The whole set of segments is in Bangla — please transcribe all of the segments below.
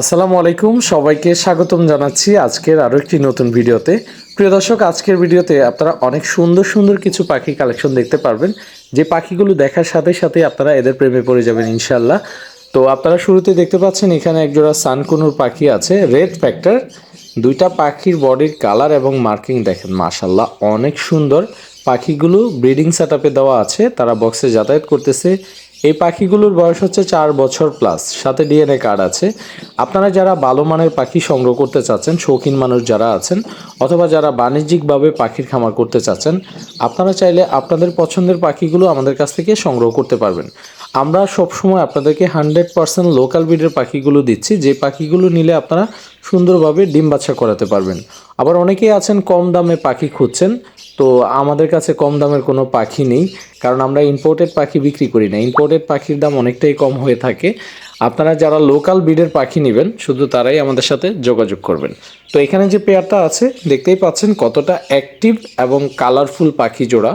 আসসালামু আলাইকুম, সবাইকে স্বাগতম জানাচ্ছি আজকের আরও একটি নতুন ভিডিওতে। প্রিয় দর্শক, আজকের ভিডিওতে আপনারা অনেক সুন্দর সুন্দর কিছু পাখি কালেকশন দেখতে পারবেন। যে পাখিগুলো দেখার সাথে সাথে আপনারা এদের প্রেমে পড়ে যাবেন ইনশাল্লাহ তো আপনারা শুরুতে দেখতে পাচ্ছেন, এখানে একজোড়া সানকুনুর পাখি আছে, রেড ফ্যাক্টর। দুইটা পাখির বডির কালার এবং মার্কিং দেখেন মাশাল্লাহ অনেক সুন্দর। পাখিগুলো ব্রিডিং সেট দেওয়া আছে, তারা বক্সে যাতায়াত করতেছে। এই পাখিগুলোর বয়স হচ্ছে চার বছর প্লাস সাথে ডিএনএ কার্ড আছে। আপনারা যারা ভালো মানের পাখি সংগ্রহ করতে চাচ্ছেন, শৌখিন মানুষ যারা আছেন, অথবা যারা বাণিজ্যিকভাবে পাখির খামার করতে চাচ্ছেন, আপনারা চাইলে আপনাদের পছন্দের পাখিগুলো আমাদের কাছ থেকে সংগ্রহ করতে পারবেন। আমরা সবসময় আপনাদেরকে হান্ড্রেড পার্সেন্ট লোকাল ব্রিডের পাখিগুলো দিচ্ছি। যে পাখিগুলো নিলে আপনারা সুন্দরভাবে ডিম বাচ্চা করাতে পারবেন। আবার অনেকেই আছেন কম দামে পাখি খুঁজছেন। তো আমাদের কাছে কম দামের কোনো পাখি নেই, কারণ আমরা ইম্পোর্টেড পাখি বিক্রি করি না। ইম্পোর্টেড পাখির দাম অনেকটাই কম হয়ে থাকে। আপনারা যারা লোকাল ব্রিডের পাখি নেবেন, শুধু তারাই আমাদের সাথে যোগাযোগ করবেন। তো এখানে যে পেয়ারটা আছে, দেখতেই পাচ্ছেন কতটা অ্যাক্টিভ এবং কালারফুল পাখি জোড়া।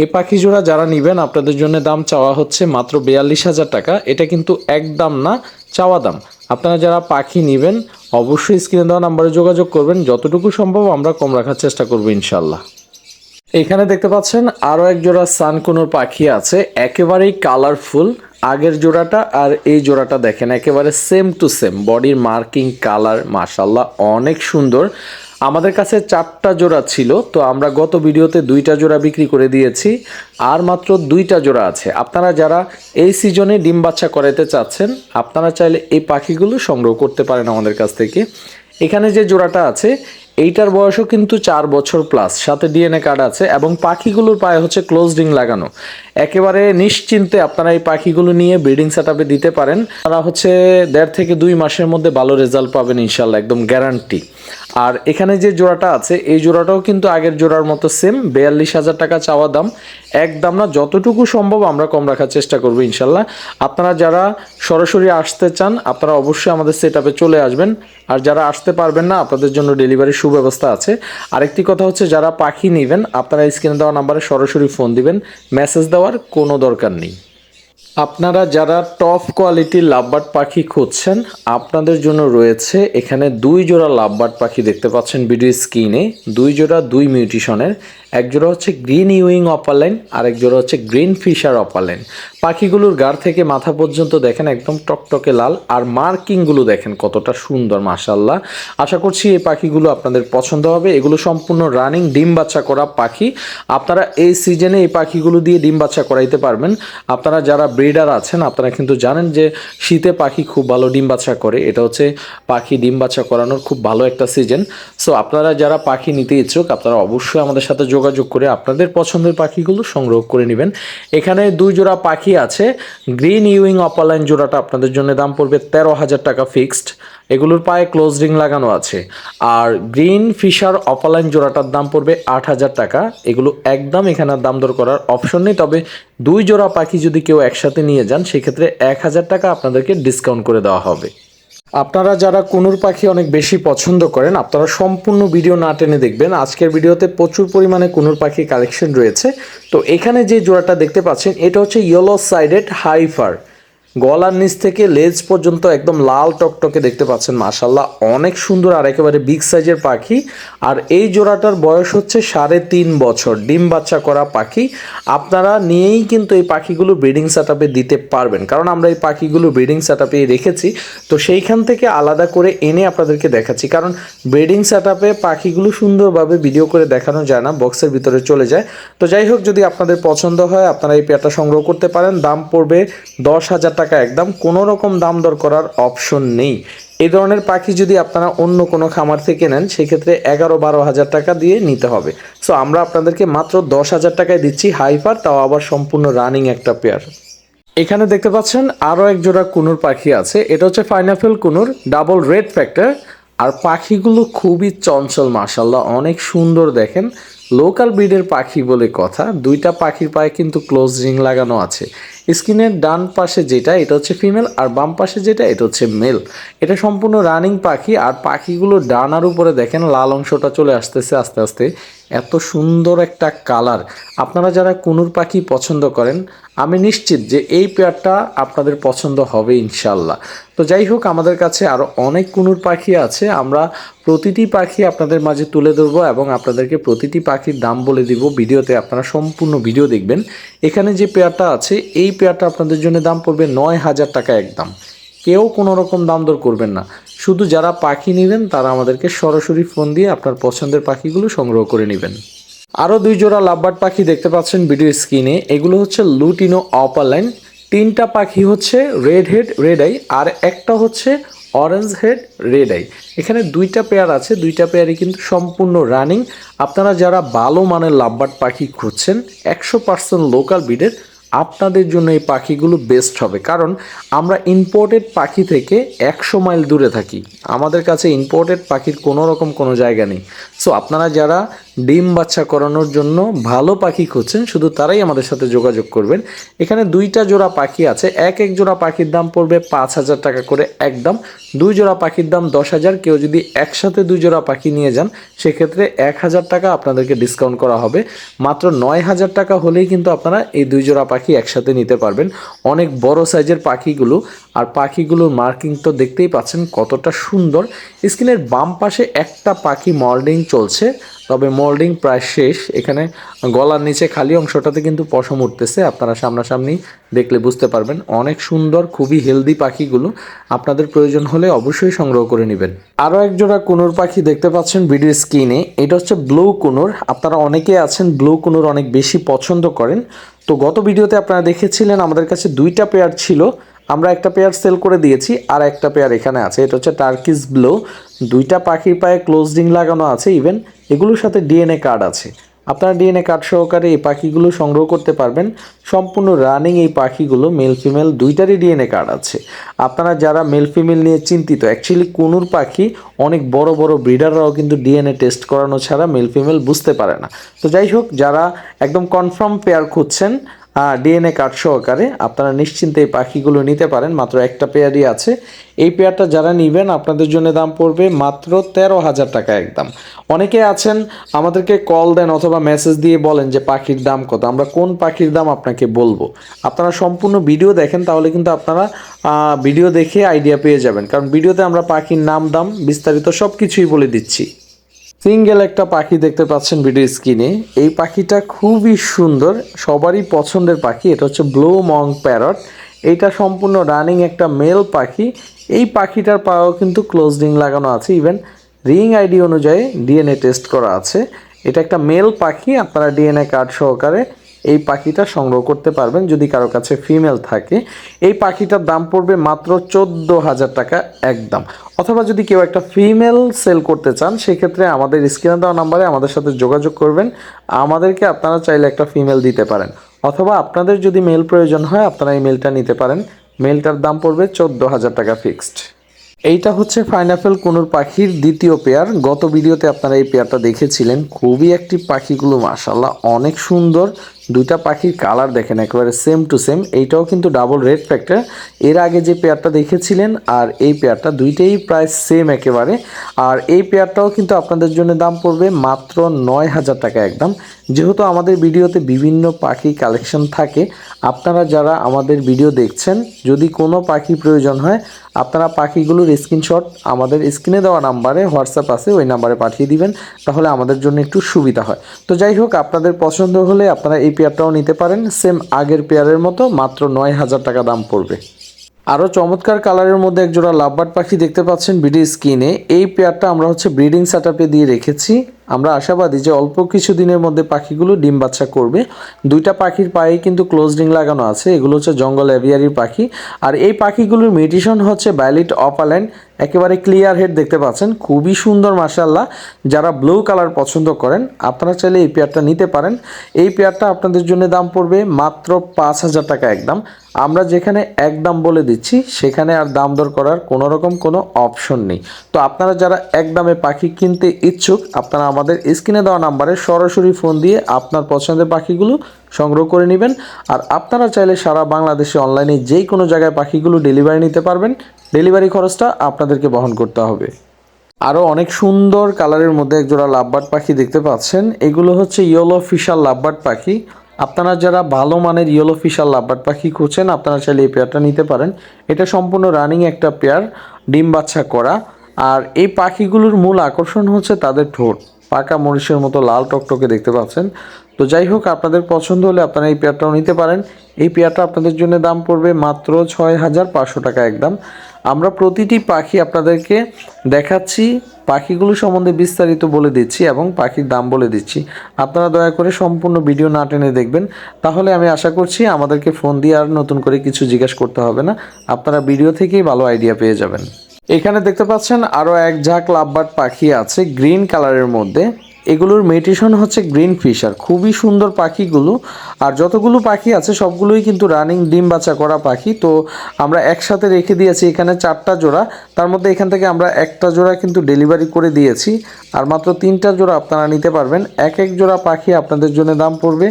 এই পাখি জোড়া যারা নেবেন, আপনাদের জন্য দাম চাওয়া হচ্ছে মাত্র বিয়াল্লিশ হাজার টাকা। এটা কিন্তু একদম না, চাওয়া দাম। আপনারা যারা পাখি নেবেন, অবশ্যই স্ক্রিনে দেওয়া নাম্বারে যোগাযোগ করবেন। যতটুকু সম্ভব আমরা কম রাখার চেষ্টা করব ইনশাল্লাহ এখানে দেখতে পাচ্ছেন আরও এক জোড়া সানকুনোর পাখি আছে, একেবারেই কালারফুল আগের জোড়াটা আর এই জোড়াটা দেখেন, একেবারে সেম টু সেম বডির মার্কিং কালার মাশাল্লাহ অনেক সুন্দর। আমাদের কাছে চারটা জোড়া ছিল, তো আমরা গত ভিডিওতে দুইটা জোড়া বিক্রি করে দিয়েছি, আর মাত্র দুইটা জোড়া আছে। আপনারা যারা এই সিজনে ডিম বাচ্চা করাতে চাচ্ছেন, আপনারা চাইলে এই পাখিগুলো সংগ্রহ করতে পারেন আমাদের কাছ থেকে। এখানে যে জোড়াটা আছে এইটার বয়সও কিন্তু চার বছর প্লাস সাথে ডিএনএ কার্ড আছে এবং পাখিগুলোর পায়ে হচ্ছে ক্লোজ রিং লাগানো। একেবারে নিশ্চিন্তে আপনারা এই পাখিগুলো নিয়ে ব্রিডিং সেট দিতে পারেন। তারা হচ্ছে দেড় থেকে দুই মাসের মধ্যে ভালো রেজাল্ট পাবেন ইনশাল্লাহ, একদম গ্যারান্টি আর এখানে যে জোড়াটা আছে, এই জোড়াটাও কিন্তু আগের জোড়ার মতো সেম বিয়াল্লিশ হাজার টাকা চাওয়া দাম। একদম না, যতটুকু সম্ভব আমরা কম রাখার চেষ্টা করব ইনশাল্লাহ। আপনারা যারা সরাসরি আসতে চান, আপনারা অবশ্যই আমাদের সেট চলে আসবেন। আর যারা আসতে পারবেন না, আপনাদের জন্য ডেলিভারি সুব্যবস্থা আছে। আরেকটি কথা হচ্ছে, যারা পাখি নেবেন, আপনারা স্ক্রিনে দেওয়া নাম্বারে সরাসরি ফোন দিবেন। মেসেজ দেওয়ার কোনো দরকার নেই। আপনারা যারা টপ কোয়ালিটির লাভবার্ড পাখি খুঁজছেন, আপনাদের জন্য রয়েছে এখানে দুই জোড়া লাভবার্ড পাখি দেখতে পাচ্ছেন ভিডিও স্ক্রিনে। দুই জোড়া দুই মিউটিশনের। এক জোড়া হচ্ছে গ্রিন ইউইং অপারলাইন আর এক জোড়া হচ্ছে গ্রিন ফিশার অপারলাইন পাখিগুলোর গাড় থেকে মাথা পর্যন্ত দেখেন একদম টকটকে লাল, আর মার্কিংগুলো দেখেন কতটা সুন্দর মাশাল্লাহ আশা করছি এই পাখিগুলো আপনাদের পছন্দ হবে। এগুলো সম্পূর্ণ রানিং ডিম বাচ্চা করা পাখি। আপনারা এই সিজনে এই পাখিগুলো দিয়ে ডিম বাচ্চা করাইতে পারবেন। আপনারা যারা ব্রিডার আছেন, আপনারা কিন্তু জানেন যে শীতে পাখি খুব ভালো ডিম বাচ্চা করে। এটা হচ্ছে পাখি ডিম বাচ্চা করানোর খুব ভালো একটা সিজন সো আপনারা যারা পাখি নিতে ইচ্ছুক, আপনারা অবশ্যই আমাদের সাথে যোগাযোগ করে আপনাদের পছন্দের পাখিগুলো সংগ্রহ করে নেবেন। এখানে দুই জোড়া পাখি আছে। গ্রিন ইউইং অপালাইন জোড়াটা আপনাদের জন্য দাম পড়বে তেরো হাজার টাকা ফিক্সড এগুলোর পায়ে ক্লোজ রিং লাগানো আছে। আর গ্রিন ফিশার অপালাইন জোড়াটার দাম পড়বে আট হাজার টাকা। এগুলো একদম এখানে দাম দর করার অপশন নেই। তবে দুই জোড়া পাখি যদি কেউ একসাথে নিয়ে যান, সেক্ষেত্রে এক হাজার টাকা আপনাদেরকে ডিসকাউন্ট করে দেওয়া হবে। আপনারা যারা কুনুর পাখি অনেক বেশি পছন্দ করেন, আপনারা সম্পূর্ণ ভিডিও না টেনে দেখবেন। আজকের ভিডিওতে প্রচুর পরিমাণে কুনুর পাখি কালেকশন রয়েছে। তো এখানে যে জোড়াটা দেখতে পাচ্ছেন, এটা হচ্ছে ইয়েলো সাইডেড হাইফার গলার নিচ থেকে লেজ পর্যন্ত একদম লাল টকটকে দেখতে পাচ্ছেন মাশাল্লাহ অনেক সুন্দর আর একেবারে বিগ সাইজের পাখি। আর এই জোড়াটার বয়স হচ্ছে সাড়ে তিন বছর, ডিম বাচ্চা করা পাখি। আপনারা নিয়েই কিন্তু এই পাখিগুলো ব্রিডিং সেট দিতে পারবেন। কারণ আমরা এই পাখিগুলো ব্রিডিং সেট রেখেছি, তো সেইখান থেকে আলাদা করে এনে আপনাদেরকে দেখাচ্ছি। কারণ ব্রিডিং সেট পাখিগুলো সুন্দরভাবে ভিডিও করে দেখানো যায় না বক্সের ভিতরে চলে যায়। তো যাই হোক, যদি আপনাদের পছন্দ হয়, আপনারা এই পেয়ারটা সংগ্রহ করতে পারেন। দাম পড়বে দশ হাজার টাকা একদম কোনো রকম দাম দর করার অপশন নেই। এই ধরনের পাখি যদি আপনারা অন্য কোনো খামার থেকে নেন, সেক্ষেত্রে এগারো বারো হাজার টাকা দিয়ে নিতে হবে। সো আমরা আপনাদেরকে মাত্র দশ হাজার টাকায় দিচ্ছি হাইফার তাও আবার সম্পূর্ণ রানিং একটা পেয়ার এখানে দেখতে পাচ্ছেন আরও এক জোড়া কুনুর পাখি আছে। এটা হচ্ছে pineapple conure double red factor আর পাখিগুলো খুবই চঞ্চল মাসাল্লাহ অনেক সুন্দর দেখেন। লোকাল ব্রিডের পাখি বলে কথা, দুইটা পাখির পায়ে কিন্তু ক্লোজ রিং লাগানো আছে। স্কিনের ডান পাশে যেটা, এটা হচ্ছে ফিমেল, আর বাম পাশে যেটা, এটা হচ্ছে মেল। এটা সম্পূর্ণ রানিং পাখি, আর পাখিগুলো ডানার উপরে দেখেন, লাল অংশটা চলে আসতেছে আস্তে আস্তে। এত সুন্দর একটা কালার। আপনারা যারা কুনুর পাখি পছন্দ করেন, আমি নিশ্চিত যে এই পেয়ারটা আপনাদের পছন্দ হবে ইনশাল্লাহ। তো যাই হোক, আমাদের কাছে আরও অনেক কুনুর পাখি আছে। আমরা প্রতিটি পাখি আপনাদের মাঝে তুলে ধরবো এবং আপনাদেরকে প্রতিটি পাখির দাম বলে দিব। ভিডিওতে আপনারা সম্পূর্ণ ভিডিও দেখবেন। এখানে যে পেয়ারটা আছে, এই পেয়ারটা আপনাদের জন্য দাম পড়বে নয় হাজার টাকা একদম। কেউ কোনো রকম দাম দর করবেন না। শুধু যারা পাখি নেবেন, তারা আমাদেরকে সরাসরি ফোন দিয়ে আপনার পছন্দের পাখিগুলো সংগ্রহ করে নেবেন। আরও দুই জোড়া লাভবার্ড পাখি দেখতে পাচ্ছেন ভিডিও স্ক্রিনে। এগুলো হচ্ছে লুটিনো অপারলাইন তিনটা পাখি হচ্ছে রেড হেড রেড আই আর একটা হচ্ছে অরেঞ্জ হেড রেড আই এখানে দুইটা পেয়ার আছে। দুইটা পেয়ারই কিন্তু সম্পূর্ণ রানিং আপনারা যারা ভালো মানের লাভবার্ড পাখি খুঁজছেন, একশো পার্সেন্ট লোকাল ব্রিডের আপনাদের জন্য এই পাখিগুলো বেস্ট হবে। কারণ আমরা ইম্পোর্টেড পাখি থেকে একশো মাইল দূরে থাকি। আমাদের কাছে ইম্পোর্টেড পাখির কোনো রকম কোনো জায়গা নেই। সো আপনারা যারা ডিম বাচ্চা করানোর জন্য ভালো পাখি খুঁজছেন, শুধু তারাই আমাদের সাথে যোগাযোগ করবেন। এখানে দুইটা জোড়া পাখি আছে, এক এক জোড়া পাখির দাম পড়বে পাঁচ হাজার টাকা করে একদম। দুই জোড়া পাখির দাম দশ হাজার, কেউ যদি একসাথে দুই জোড়া পাখি নিয়ে যান, সেক্ষেত্রে এক হাজার টাকা আপনাদেরকে ডিসকাউন্ট করা হবে। মাত্র নয় হাজার টাকা হলেই কিন্তু আপনারা এই দুই জোড়া পাখি একসাথে নিতে পারবেন। অনেক বড় সাইজের পাখিগুলো, আর পাখিগুলোর মার্কিং তো দেখতেই পাচ্ছেন কতটা সুন্দর। স্ক্রিনের বাম পাশে একটা পাখি মল্ডিং চলছে তবে মোল্ডিং প্রায় শেষ। এখানে গলার নিচে খালি অংশটাতে কিন্তু পশম উঠতেছে। আপনারা সামনাসামনি দেখলে বুঝতে পারবেন। অনেক সুন্দর, খুবই হেলদি পাখিগুলো। আপনাদের প্রয়োজন হলে অবশ্যই সংগ্রহ করে নেবেন। আরও এক জোড়া কুনুর পাখি দেখতে পাচ্ছেন ভিডিও স্ক্রিনে এটা হচ্ছে ব্লু কুনুর। আপনারা অনেকে আছেন, ব্লু কুনুর অনেক বেশি পছন্দ করেন। তো গত ভিডিওতে আপনারা দেখেছিলেন, আমাদের কাছে দুইটা পেয়ার ছিল। আমরা একটা পেয়ার সেল করে দিয়েছি, আর একটা পেয়ার এখানে আছে। এটা হচ্ছে টার্কিস ব্লো দুইটা পাখির পায়ে ক্লোজডিং লাগানো আছে ইভেন এগুলোর সাথে ডিএনএ কার্ড আছে। আপনারা ডিএনএ কার্ড সহকারে এই পাখিগুলো সংগ্রহ করতে পারবেন। সম্পূর্ণ রানিং এই পাখিগুলো মেল ফিমেল দুইটারই ডিএনএ কার্ড আছে। আপনারা যারা মেল ফিমেল নিয়ে চিন্তিত অ্যাকচুয়ালি কুনুর পাখি, অনেক বড় বড় ব্রিডাররাও কিন্তু ডিএনএ টেস্ট করানো ছাড়া মেল ফিমেল বুঝতে পারে না। তো যাই হোক, যারা একদম কনফার্ম পেয়ার খুঁজছেন ডিএনএ কার্ড সহকারে আপনারা নিশ্চিন্তে এই পাখিগুলো নিতে পারেন। মাত্র একটা পেয়ারই আছে। এই পেয়ারটা যারা নেবেন, আপনাদের জন্য দাম পড়বে মাত্র তেরো হাজার টাকা একদম। অনেকে আছেন, আমাদেরকে কল দেন অথবা মেসেজ দিয়ে বলেন যে পাখির দাম কত। আমরা কোন পাখির দাম আপনাকে বলব? আপনারা সম্পূর্ণ ভিডিও দেখেন, তাহলে কিন্তু আপনারা ভিডিও দেখে আইডিয়া পেয়ে যাবেন। কারণ ভিডিওতে আমরা পাখির নাম, দাম বিস্তারিত সব কিছুই বলে দিচ্ছি। সিঙ্গেল একটা পাখি দেখতে পাচ্ছেন ভিডিও স্ক্রিনে। এই পাখিটা খুবই সুন্দর, সবারই পছন্দের পাখি, এটা হচ্ছে ব্লু মং প্যারট। এটা সম্পূর্ণ রানিং একটা মেল পাখি। এই পাখিটার পাও কিন্তু ক্লোজ রিং লাগানো আছে, ইভেন রিং আইডি অনুযায়ী ডিএনএ টেস্ট করা আছে। এটা একটা মেল পাখি, আপনারা ডিএনএ কার্ড সহকারে এই পাখিটা সংগ্রহ করতে পারবেন যদি কারও কাছে ফিমেল থাকে। এই পাখিটার দাম পড়বে মাত্র চোদ্দ হাজার টাকা একদম। অথবা যদি কেউ একটা ফিমেল সেল করতে চান, সেক্ষেত্রে আমাদের স্ক্রিনে দেওয়া নাম্বারে আমাদের সাথে যোগাযোগ করবেন। আমাদেরকে আপনারা চাইলে একটা ফিমেল দিতে পারেন। অথবা আপনাদের যদি মেল প্রয়োজন হয়, আপনারা এই মেলটা নিতে পারেন। মেলটার দাম পড়বে চোদ্দ হাজার টাকা ফিক্সড। এইটা হচ্ছে ফাইনাফেল কুনুর পাখির দ্বিতীয় পেয়ার। গত ভিডিওতে আপনারা এই পেয়ারটা দেখেছিলেন। খুবই একটি পাখিগুলো মাসাল্লাহ অনেক সুন্দর। দুইটা পাখির কালার দেখেন, একেবারে সেম টু সেম এইটাও কিন্তু ডাবল রেড ফ্যাক্টর এর আগে যে পেয়ারটা দেখেছিলেন, আর এই পেয়ারটা দুইটাই প্রায় সেম একেবারে। আর এই পেয়ারটাও কিন্তু আপনাদের জন্য দাম পড়বে মাত্র নয় হাজার টাকা একদম। যেহেতু আমাদের ভিডিওতে বিভিন্ন পাখি কালেকশন থাকে, আপনারা যারা আমাদের ভিডিও দেখছেন, যদি কোনো পাখি প্রয়োজন হয়, আপনারা পাখিগুলোর স্ক্রিনশট আমাদের স্ক্রিনে দেওয়া নাম্বারে হোয়াটসঅ্যাপ আছে, ওই নাম্বারে পাঠিয়ে দিবেন, তাহলে আমাদের জন্য একটু সুবিধা হয়। তো যাই হোক, আপনাদের পছন্দ হলে আপনারা এই পেয়ারটাও নিতে পারেন। সেম আগের পেয়ারের মতো মাত্র নয় হাজার টাকা দাম পড়বে। আরও চমৎকার কালারের মধ্যে একজোড়া লাভবার্ড পাখি দেখতে পাচ্ছেন বিডি স্কিনে। এই পেয়ারটা আমরা হচ্ছে ব্রিডিং সেট দিয়ে রেখেছি। আমরা আশাবাদী যে অল্প কিছু দিনের মধ্যে পাখিগুলো ডিম বাচ্চা করবে। দুইটা পাখির পায়ে কিন্তু ক্লোজ রিং লাগানো আছে। এগুলো হচ্ছে জঙ্গল অ্যাভিয়ারির পাখি। আর এই পাখিগুলোর মিউটেশন হচ্ছে ব্যালিট অপাল্যান্ড একেবারে ক্লিয়ার হেড দেখতে পাচ্ছেন। খুবই সুন্দর মাসাল্লাহ যারা ব্লু কালার পছন্দ করেন, আপনারা চাইলে এই পেয়ারটা নিতে পারেন। এই পেয়ারটা আপনাদের জন্য দাম পড়বে মাত্র পাঁচ হাজার টাকা একদম। আমরা যেখানে একদম বলে দিচ্ছি, সেখানে আর দাম দর করার কোনো রকম কোনো অপশন নেই। তো আপনারা যারা একদমে পাখি কিনতে ইচ্ছুক, আপনারা আমাদের স্ক্রিনে দেওয়া নাম্বারে সরাসরি ফোন দিয়ে আপনার পছন্দের পাখিগুলো সংগ্রহ করে নেবেন। আর আপনারা চাইলে সারা বাংলাদেশে অনলাইনে যেই কোনো জায়গায় পাখিগুলো ডেলিভারি নিতে পারবেন। ডেলিভারি খরচটা আপনাদেরকে বহন করতে হবে। আরও অনেক সুন্দর কালারের মধ্যে একজোড়া লাভবার্ড পাখি দেখতে পাচ্ছেন। এগুলো হচ্ছে ইয়েলো ফিশার লাভবার্ড পাখি। আপনারা যারা ভালো মানের ইয়েলো ফিশার লাভবার্ড পাখি খুঁজছেন, আপনারা চাইলে এই পেয়ারটা নিতে পারেন। এটা সম্পূর্ণ রানিং একটা পেয়ার, ডিম বাচ্চা করা। আর এই পাখিগুলোর মূল আকর্ষণ হচ্ছে তাদের ঠোঁট। পাকা মরিচের মতো লাল টকটকে দেখতে পাচ্ছেন। তো যাই হোক, আপনাদের পছন্দ হলে আপনারা এই পেয়ারটাও নিতে পারেন। এই পেয়ারটা আপনাদের জন্য দাম পড়বে মাত্র ছয় হাজার পাঁচশো টাকা একদম। আমরা প্রতিটি পাখি আপনাদেরকে দেখাচ্ছি, পাখিগুলো সম্বন্ধে বিস্তারিত বলে দিচ্ছি এবং পাখির দাম বলে দিচ্ছি। আপনারা দয়া করে সম্পূর্ণ ভিডিও না টেনে দেখবেন। তাহলে আমি আশা করছি আমাদেরকে ফোন দিয়ে আর নতুন করে কিছু জিজ্ঞেস করতে হবে না। আপনারা ভিডিও থেকেই ভালো আইডিয়া পেয়ে যাবেন। এখানে দেখতে পাচ্ছেন আরও এক ঝাঁক লাভবার্ড পাখি আছে গ্রিন কালারের মধ্যে। এগুলোর মেডিটেশন হচ্ছে গ্রিন ফিশার খুবই সুন্দর পাখিগুলো। আর যতগুলো পাখি আছে, সবগুলোই কিন্তু রানিং ডিম বাচ্চা করা পাখি। তো আমরা একসাথে রেখে দিয়েছি এখানে চারটা জোড়া। তার মধ্যে এখান থেকে আমরা একটা জোড়া কিন্তু ডেলিভারি করে দিয়েছি। আর মাত্র তিনটা জোড়া আপনারা নিতে পারবেন। এক এক জোড়া পাখি আপনাদের জন্য দাম পড়বে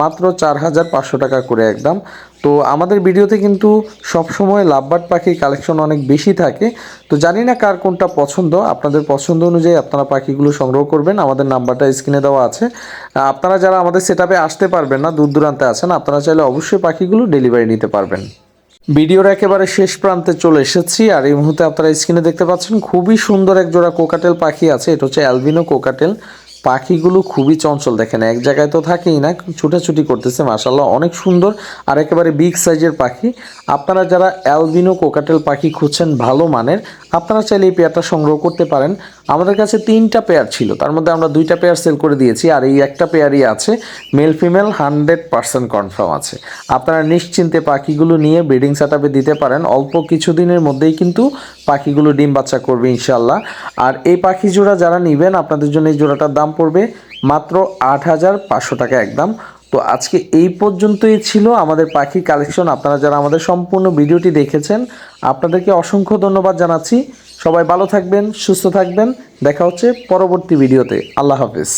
মাত্র চার হাজার পাঁচশো টাকা করে একদম। তো আমাদের ভিডিওতে কিন্তু সবসময় লাভবার্ড পাখির কালেকশন অনেক বেশি থাকে। তো জানি না কার কোনটা পছন্দ। আপনাদের পছন্দ অনুযায়ী আপনারা পাখিগুলো সংগ্রহ করবেন। আমাদের নাম্বারটা স্ক্রিনে দেওয়া আছে। আপনারা যারা আমাদের সেট আসতে পারবেন না, দূর দূরান্তে আছেন, আপনারা চাইলে অবশ্যই পাখিগুলো ডেলিভারি নিতে পারবেন। ভিডিওর একেবারে শেষ প্রান্তে চলে এসেছি আর এই মুহূর্তে আপনারা স্ক্রিনে দেখতে পাচ্ছেন খুবই সুন্দর এক জোড়া কোকাটেল পাখি আছে। এটা হচ্ছে অ্যালবিনো কোকাটেল পাখিগুলো খুবই চঞ্চল। দেখেন, এক জায়গায় তো থাকেই না, ছুটাছুটি করতেছে মাসাল্লাহ অনেক সুন্দর আর একেবারে বিগ সাইজের পাখি। আপনারা যারা অ্যালবিনো কোকাটেল পাখি খুঁজছেন, ভালো মানের আপনারা চাইলে এই পেয়ারটা সংগ্রহ করতে পারেন। আমাদের কাছে তিনটা পেয়ার ছিল, তার মধ্যে আমরা দুইটা পেয়ার সেল করে দিয়েছি, আর এই একটা পেয়ারই আছে male female hundred percent confirm আছে। আপনারা নিশ্চিন্তে পাখিগুলো নিয়ে ব্রিডিং সেট দিতে পারেন। অল্প কিছুদিনের মধ্যেই কিন্তু পাখিগুলো ডিম বাচ্চা করবে ইনশাল্লাহ আর এই পাখি জোড়া যারা নেবেন, আপনাদের জন্য এই জোড়াটার দাম পড়বে মাত্র আট হাজার পাঁচশো টাকা একদম। তো আজকে এই পর্যন্তই ছিল আমাদের পাখি কালেকশন। আপনারা যারা আমাদের সম্পূর্ণ ভিডিওটি দেখেছেন, আপনাদেরকে অসংখ্য ধন্যবাদ জানাচ্ছি। সবাই ভালো থাকবেন, সুস্থ থাকবেন। দেখা হচ্ছে পরবর্তী ভিডিওতে। আল্লাহ হাফিজ।